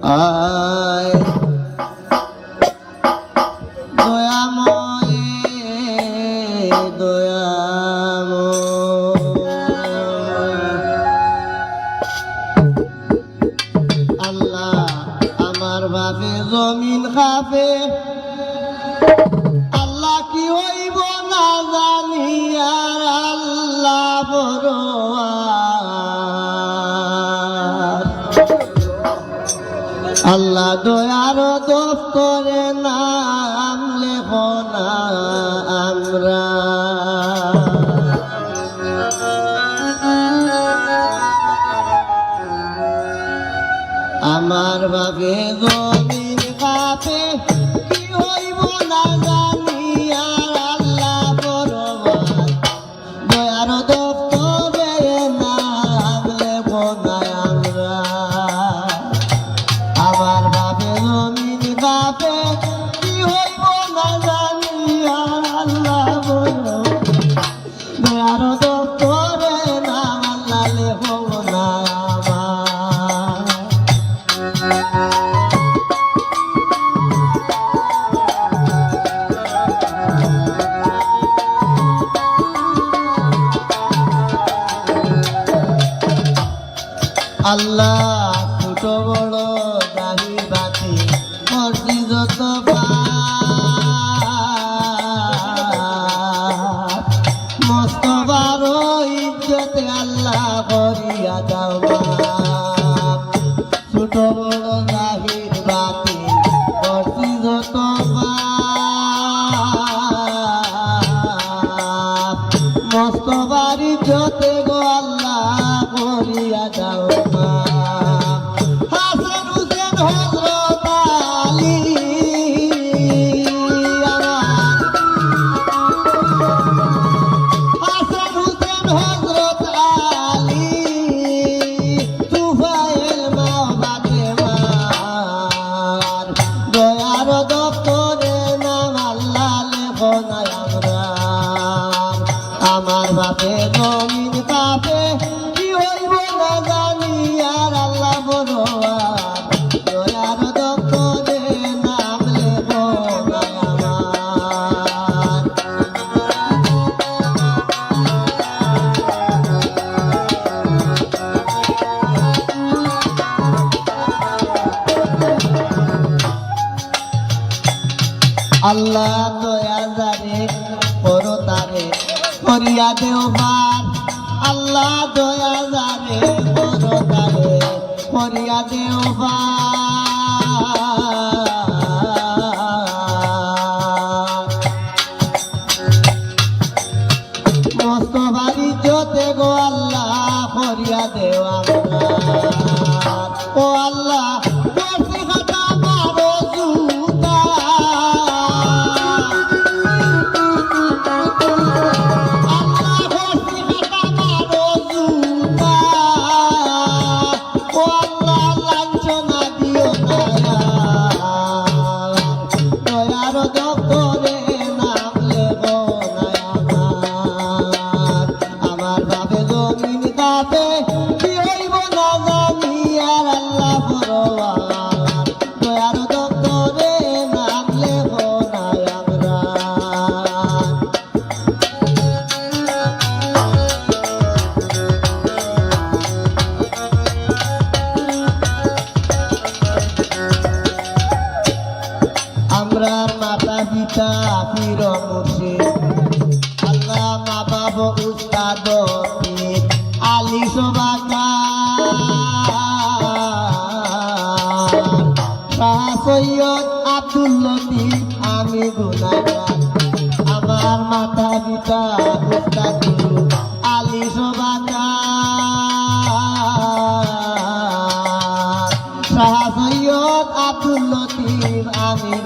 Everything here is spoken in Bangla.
I আল্লাহ দয়ার দপ্তরে নাম লেব না আমরা। আমার বাবে গমিন বাপে আল্লাহ ছোট বড় দাহি বাতি মর্জি যত মস্ত বারো ইজ্জতে আল্লাহ করিয়া দাও ছোট বড় দাহির বাতি মর্জি যত আমার বাপে জমিন বাপে কি হইব না জানি আর আল্লাহ বড়োয়ার আল্লাহ করিয়া দেওবার আল্লাহ দয়া যারে বড় করিয়া দেওবার আপনার মাতা পিতা পীর মুর্শি আল্লাহ মা বাবা উস্তাদ আলী সোবাকা সৈয়দ আব্দুল্লতি আমি গুণাগার। আমার মাতা পিতা উস্তাদ